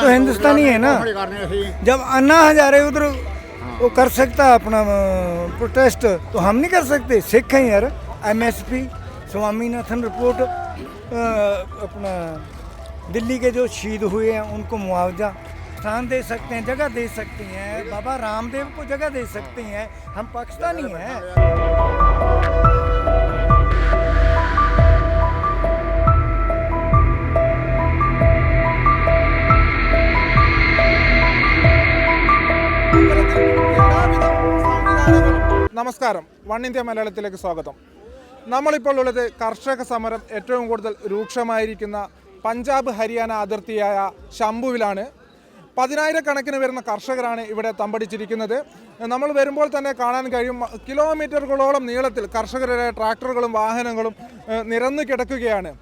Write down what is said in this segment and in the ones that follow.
तो हिंदुस्तानी है ना। जब अन्ना हजारे उधर वो कर सकता अपना प्रोटेस्ट तो हम नहीं कर सकते। सिख हैं यार एमएसपी स्वामीनाथन रिपोर्ट अपना दिल्ली के जो शहीद हुए हैं उनको मुआवजा। स्थान दे सकते हैं जगह दे सकते हैं। बाबा रामदेव को जगह दे सकते हैं। हम पाकिस्तानी हैं। നമസ്കാരം. വൺ ഇന്ത്യ മലയാളത്തിലേക്ക് സ്വാഗതം. നമ്മളിപ്പോൾ ഉള്ളത് കർഷക സമരം ഏറ്റവും കൂടുതൽ രൂക്ഷമായിരിക്കുന്ന പഞ്ചാബ് ഹരിയാന അതിർത്തിയായ ശംഭുവിലാണ്. പതിനായിരക്കണക്കിന് വരുന്ന കർഷകരാണ് ഇവിടെ തമ്പടിച്ചിരിക്കുന്നത്. നമ്മൾ വരുമ്പോൾ തന്നെ കാണാൻ കഴിയും കിലോമീറ്ററുകളോളം നീളത്തിൽ കർഷകരുടെ ട്രാക്ടറുകളും വാഹനങ്ങളും നിരന്നു കിടക്കുകയാണ്.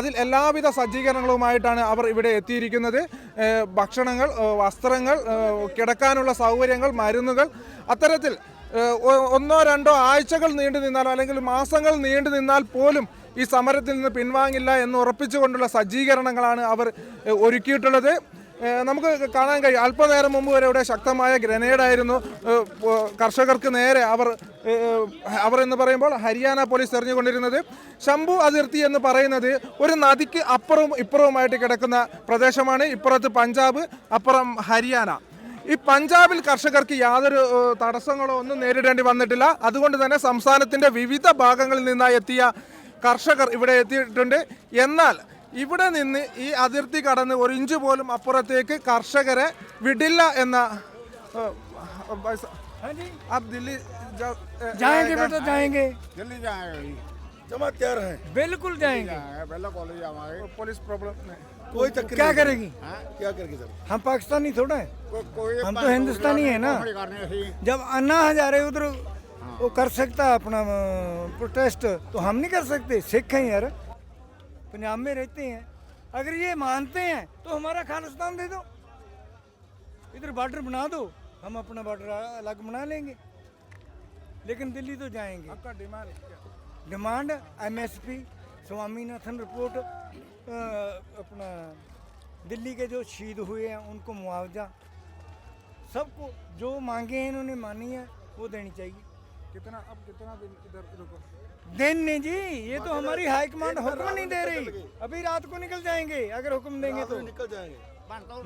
അതിൽ എല്ലാവിധ സജ്ജീകരണങ്ങളുമായിട്ടാണ് അവർ ഇവിടെ എത്തിയിരിക്കുന്നത്. ഭക്ഷണങ്ങൾ വസ്ത്രങ്ങൾ കിടക്കാനുള്ള സൗകര്യങ്ങൾ മരുന്നുകൾ അത്തരത്തിൽ ഒന്നോ രണ്ടോ ആഴ്ചകൾ നീണ്ടു നിന്നാൽ അല്ലെങ്കിൽ മാസങ്ങൾ നീണ്ടു നിന്നാൽ പോലും ഈ സമരത്തിൽ നിന്ന് പിൻവാങ്ങില്ല എന്ന് ഉറപ്പിച്ചുകൊണ്ടുള്ള സജ്ജീകരണങ്ങളാണ് അവർ ഒരുക്കിയിട്ടുള്ളത്. നമുക്ക് കാണാൻ കഴിയും. അല്പനേരം മുമ്പ് വരെ ഇവിടെ ശക്തമായ ഗ്രനേഡായിരുന്നു കർഷകർക്ക് നേരെ അവർ അവർ എന്ന് പറയുമ്പോൾ ഹരിയാന പോലീസ് എറിഞ്ഞുകൊണ്ടിരുന്നത് ശംഭു അതിർത്തി എന്ന് പറയുന്നത് ഒരു നദിക്ക് അപ്പുറവും ഇപ്പുറവുമായിട്ട് കിടക്കുന്ന പ്രദേശമാണ്. ഇപ്പുറത്ത് പഞ്ചാബ് അപ്പുറം ഹരിയാന. ഈ പഞ്ചാബിൽ കർഷകർക്ക് യാതൊരു ഏഹ്, തടസ്സങ്ങളോ ഒന്നും നേരിടേണ്ടി വന്നിട്ടില്ല അതുകൊണ്ട് തന്നെ സംസ്ഥാനത്തിന്റെ വിവിധ ഭാഗങ്ങളിൽ നിന്നായി എത്തിയ കർഷകർ ഇവിടെ എത്തിയിട്ടുണ്ട് എന്നാൽ ഇവിടെ നിന്ന് ഈ അതിർത്തി കടന്ന് ഒരു ഇഞ്ച് പോലും അപ്പുറത്തേക്ക് കർഷകരെ വിടില്ല എന്ന ഏഹ്, ബൈസ- हाँ जी आप दिल्ली जा- ए- जाएंगे बेटा जाएंगे जल्दी जाएगा जी जमा तैयार है बिल्कुल जाएंगे जाएगा पहले कॉलेज आवांगे पुलिस प्रॉब्लम कोई क्या करेगी? क्या करेगी सर? हम पाकिस्तानी थोड़ा है। हम तो हिंदुस्तानी है ना। ही जब अन्ना हजारे उधर वो कर सकता अपना प्रोटेस्ट तो हम नहीं कर सकते। सिख हैं यार। पंजाब में रहते हैं। अगर ये मानते हैं तो हमारा खालिस्तान दे दो। इधर बॉर्डर बना दो। हम अपना बॉर्डर अलग बना लेंगे। लेकिन दिल्ली तो जाएँगे। आपका demand demand MSP Swaminathan report अपना दिल्ली के जो शहीद हुए हैं उनको मुआवजा। सबको जो मांगे हैं इन्होंने मानी है वो देनी चाहिए। कितना अब कितना दिन इधर रुको। दिन नहीं जी ये तो हमारी हाईकमांड हुक्म नहीं दे रही। अभी रात को निकल जाएँगे अगर हुक्म देंगे तो। निकल जाएँगे।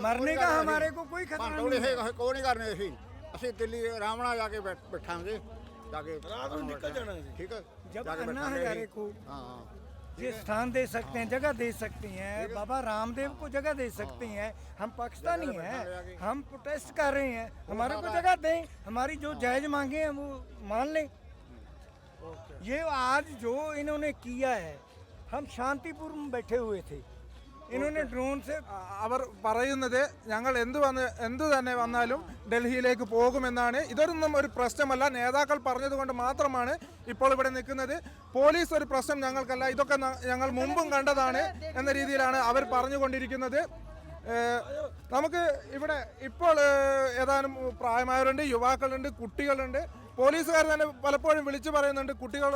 मरने का हमारे को कोई खतरा नहीं कोई नहीं करने ऐसी। असि दिल्ली रावणा जाके बैठांगे। जाके रात को निकल जाना ठीक है? जब अन्ना हजारे को हाँ।, हाँ। ये स्थान दे सकते हैं जगह दे सकती हैं। बाबा रामदेव को जगह दे सकती हैं। हम पाकिस्तानी हैं। हम प्रोटेस्ट कर रहे हैं। हमारे को जगह दें। हमारी जो जायज़ मांगे हैं वो मान लें। ये आज जो इन्होंने किया है हम शांतिपूर्ण बैठे हुए थे। ഇനുവിന് ഡ്രോൺസ് അവർ പറയുന്നത് ഞങ്ങൾ എന്ത് വന്ന് എന്തു തന്നെ വന്നാലും ഡൽഹിയിലേക്ക് പോകുമെന്നാണ്. ഇതൊന്നും ഒരു പ്രശ്നമല്ല. നേതാക്കൾ പറഞ്ഞതുകൊണ്ട് മാത്രമാണ് ഇപ്പോൾ ഇവിടെ നിൽക്കുന്നത്. പോലീസ് ഒരു പ്രശ്നം ഞങ്ങൾക്കല്ല. ഇതൊക്കെ ഞങ്ങൾ മുമ്പും കണ്ടതാണ് എന്ന രീതിയിലാണ് അവർ പറഞ്ഞുകൊണ്ടിരിക്കുന്നത്. നമുക്ക് ഇവിടെ ഇപ്പോൾ ഏതാനും പ്രായമായവരുണ്ട് യുവാക്കളുണ്ട് കുട്ടികളുണ്ട്. പോലീസുകാർ തന്നെ പലപ്പോഴും വിളിച്ചു പറയുന്നുണ്ട് കുട്ടികൾ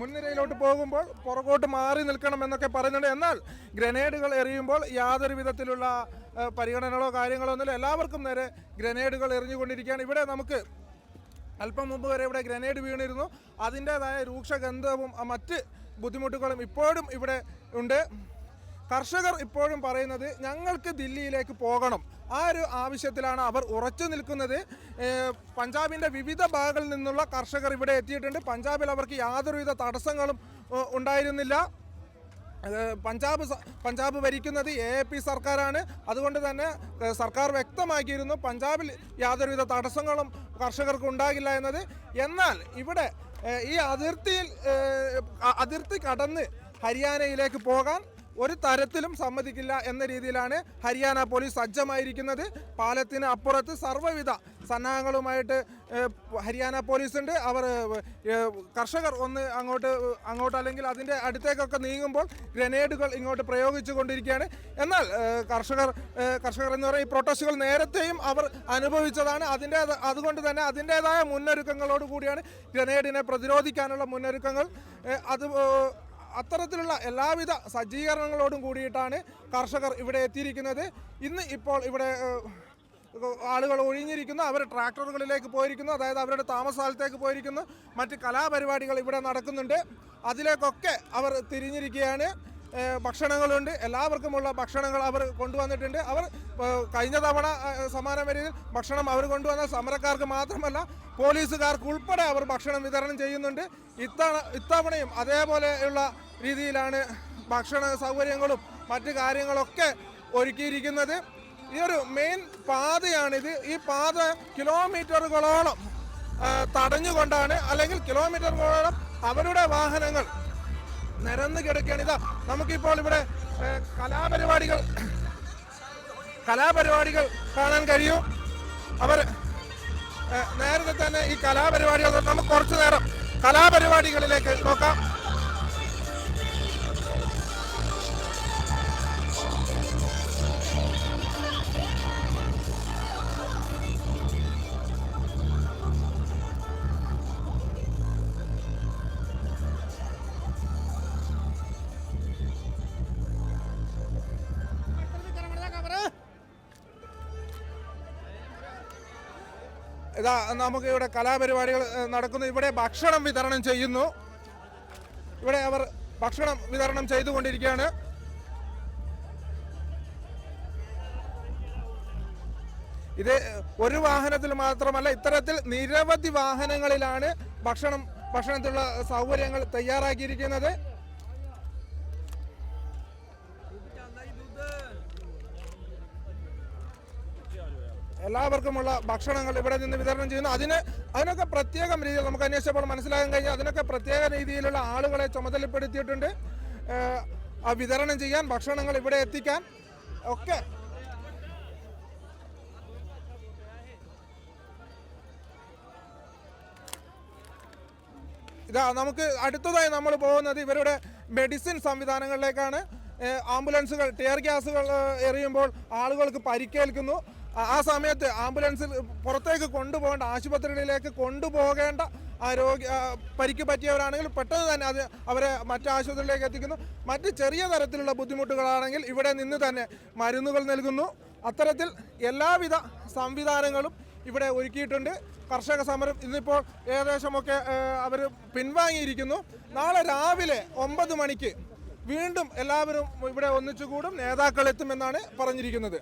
മുൻനിരയിലോട്ട് പോകുമ്പോൾ പുറകോട്ട് മാറി നിൽക്കണം എന്നൊക്കെ പറയുന്നുണ്ട്. എന്നാൽ ഗ്രനേഡുകൾ എറിയുമ്പോൾ യാതൊരു വിധത്തിലുള്ള പരിഗണനകളോ കാര്യങ്ങളോ ഒന്നുമില്ല. എല്ലാവർക്കും നേരെ ഗ്രനേഡുകൾ എറിഞ്ഞുകൊണ്ടിരിക്കുകയാണ്. ഇവിടെ നമുക്ക് അല്പം മുമ്പ് വരെ ഇവിടെ ഗ്രനേഡ് വീണിരുന്നു. അതിന്റേതായ രൂക്ഷഗന്ധവും ഗന്ധവും മറ്റ് ബുദ്ധിമുട്ടുകളും ഇപ്പോഴും ഇവിടെ ഉണ്ട്. കർഷകർ ഇപ്പോഴും പറയുന്നത് ഞങ്ങൾക്ക് ദില്ലിയിലേക്ക് പോകണം. ആ ഒരു ആവശ്യത്തിലാണ് അവർ ഉറച്ചു നിൽക്കുന്നത്. പഞ്ചാബിന്റെ വിവിധ ഭാഗങ്ങളിൽ നിന്നുള്ള കർഷകർ ഇവിടെ എത്തിയിട്ടുണ്ട്. പഞ്ചാബിൽ അവർക്ക് യാതൊരുവിധ തടസ്സങ്ങളും ഉണ്ടായിരുന്നില്ല. പഞ്ചാബ് പഞ്ചാബ് ഭരിക്കുന്നത് എ പി സർക്കാരാണ്. അതുകൊണ്ട് തന്നെ സർക്കാർ വ്യക്തമാക്കിയിരുന്നു പഞ്ചാബിൽ യാതൊരുവിധ തടസ്സങ്ങളും കർഷകർക്ക് ഉണ്ടാകില്ല എന്നത്. എന്നാൽ ഇവിടെ ഈ അതിർത്തിയിൽ അതിർത്തി കടന്ന് ഹരിയാനയിലേക്ക് പോകാൻ ഒരു തരത്തിലും സമ്മതിക്കില്ല എന്ന രീതിയിലാണ് ഹരിയാന പോലീസ് സജ്ജമായിരിക്കുന്നത്. പാലത്തിന് അപ്പുറത്ത് സർവവിധ സന്നാഹങ്ങളുമായിട്ട് ഹരിയാന പോലീസ് ഉണ്ട് അവർ കർഷകർ ഒന്ന് അങ്ങോട്ട് അങ്ങോട്ട് അല്ലെങ്കിൽ അതിന്റെ അടുത്തേക്കൊക്കെ നീങ്ങുമ്പോൾ ഗ്രനേഡുകൾ ഇങ്ങോട്ട് പ്രയോഗിച്ചു കൊണ്ടിരിക്കുകയാണ് എന്നാൽ കർഷകർ കർഷകർ എന്ന് പറയുന്ന ഈ പ്രൊട്ടസ്റ്റുകൾ നേരത്തെയും അവർ അനുഭവിച്ചതാണ്. അതിന്റെ അതുകൊണ്ട് തന്നെ അതിന്റേതായ മുന്നൊരുക്കങ്ങളോട് കൂടിയാണ് ഗ്രനേഡിനെ പ്രതിരോധിക്കാനുള്ള മുന്നൊരുക്കങ്ങൾ. അത് അത്തരത്തിലുള്ള എല്ലാവിധ സജ്ജീകരണങ്ങളോടും കൂടിയിട്ടാണ് കർഷകർ ഇവിടെ എത്തിയിരിക്കുന്നത്. ഇന്ന് ഇപ്പോൾ ഇവിടെ ആളുകൾ ഒഴിഞ്ഞിരിക്കുന്നു. അവർ ട്രാക്ടറുകളിലേക്ക് പോയിരിക്കുന്നു. അതായത് അവരുടെ താമസ സ്ഥലത്തേക്ക് പോയിരിക്കുന്നു. മറ്റ് കലാപരിപാടികൾ ഇവിടെ നടക്കുന്നുണ്ട്. അതിലേക്കൊക്കെ അവർ തിരിഞ്ഞിരിക്കുകയാണ്. ഭക്ഷണങ്ങളുണ്ട്. എല്ലാവർക്കുമുള്ള ഭക്ഷണങ്ങൾ അവർ കൊണ്ടുവന്നിട്ടുണ്ട്. അവർ കഴിഞ്ഞ തവണ സമാനം സമാന ഭക്ഷണം അവർ കൊണ്ടുവന്ന സമരക്കാർക്ക് മാത്രമല്ല പോലീസുകാർക്ക് ഉൾപ്പെടെ അവർ ഭക്ഷണം വിതരണം ചെയ്യുന്നുണ്ട്. ഇത്തവണ ഇത്തവണയും അതേപോലെയുള്ള രീതിയിലാണ് ഭക്ഷണ സൗകര്യങ്ങളും മറ്റു കാര്യങ്ങളൊക്കെ ഒരുക്കിയിരിക്കുന്നത്. ഈ ഒരു മെയിൻ പാതയാണിത്. ഈ പാത കിലോമീറ്ററുകളോളം തടഞ്ഞുകൊണ്ടാണ് അല്ലെങ്കിൽ കിലോമീറ്ററുകളോളം അവരുടെ വാഹനങ്ങൾ നിരന്ന് കിടക്കുകയാണ്. ഇതാ നമുക്കിപ്പോൾ ഇവിടെ കലാപരിപാടികൾ കലാപരിപാടികൾ കാണാൻ കഴിയും. അവർ നേരത്തെ തന്നെ ഈ കലാപരിപാടികൾ നമുക്ക് കുറച്ചു നേരം കലാപരിപാടികളിലേക്ക് നോക്കാം. ഇതാ നമുക്ക് ഇവിടെ കലാപരിപാടികൾ നടക്കുന്നു. ഇവിടെ ഭക്ഷണം വിതരണം ചെയ്യുന്നു. ഇവിടെ അവർ ഭക്ഷണം വിതരണം ചെയ്തുകൊണ്ടിരിക്കുകയാണ്. ഇത് ഒരു വാഹനത്തിൽ മാത്രമല്ല ഇത്തരത്തിൽ നിരവധി വാഹനങ്ങളിലാണ് ഭക്ഷണം ഭക്ഷണത്തിലുള്ള സൗകര്യങ്ങൾ തയ്യാറാക്കിയിരിക്കുന്നത്. എല്ലാവർക്കുമുള്ള ഭക്ഷണങ്ങൾ ഇവിടെ നിന്ന് വിതരണം ചെയ്യുന്നു. അതിന് അതിനൊക്കെ പ്രത്യേകം രീതിയിൽ നമുക്ക് അന്വേഷിച്ചപ്പോൾ മനസ്സിലാകാൻ കഴിഞ്ഞാൽ അതിനൊക്കെ പ്രത്യേക രീതിയിലുള്ള ആളുകളെ ചുമതലപ്പെടുത്തിയിട്ടുണ്ട്. ആ വിതരണം ചെയ്യാൻ ഭക്ഷണങ്ങൾ ഇവിടെ എത്തിക്കാൻ ഒക്കെ. ഇതാ നമുക്ക് അടുത്തതായി നമ്മൾ പോകുന്നത് ഇവരുടെ മെഡിസിൻ സംവിധാനങ്ങളിലേക്കാണ്. ആംബുലൻസുകൾ ടിയർ ഗ്യാസുകൾ എറിയുമ്പോൾ ആളുകൾക്ക് പരിക്കേൽക്കുന്നു. ആ- സമയത്ത് ആംബുലൻസിൽ പുറത്തേക്ക് കൊണ്ടുപോകേണ്ട ആശുപത്രികളിലേക്ക് കൊണ്ടുപോകേണ്ട ആരോഗ്യ രോഗി പരിക്ക് പറ്റിയവരാണെങ്കിൽ പെട്ടെന്ന് തന്നെ അത് അവരെ മറ്റു ആശുപത്രിയിലേക്ക് എത്തിക്കുന്നു. മറ്റ് ചെറിയ തരത്തിലുള്ള ബുദ്ധിമുട്ടുകളാണെങ്കിൽ ഇവിടെ നിന്ന് തന്നെ മരുന്നുകൾ നൽകുന്നു. അത്തരത്തിൽ എല്ലാവിധ സംവിധാനങ്ങളും ഇവിടെ ഒരുക്കിയിട്ടുണ്ട്. കർഷക സമരം ഇന്നിപ്പോൾ ഏകദേശമൊക്കെ അവർ പിൻവാങ്ങിയിരിക്കുന്നു. നാളെ രാവിലെ ഒമ്പത് മണിക്ക് വീണ്ടും എല്ലാവരും ഇവിടെ ഒന്നിച്ചുകൂടും നേതാക്കൾ എത്തുമെന്നാണ് പറഞ്ഞിരിക്കുന്നത്.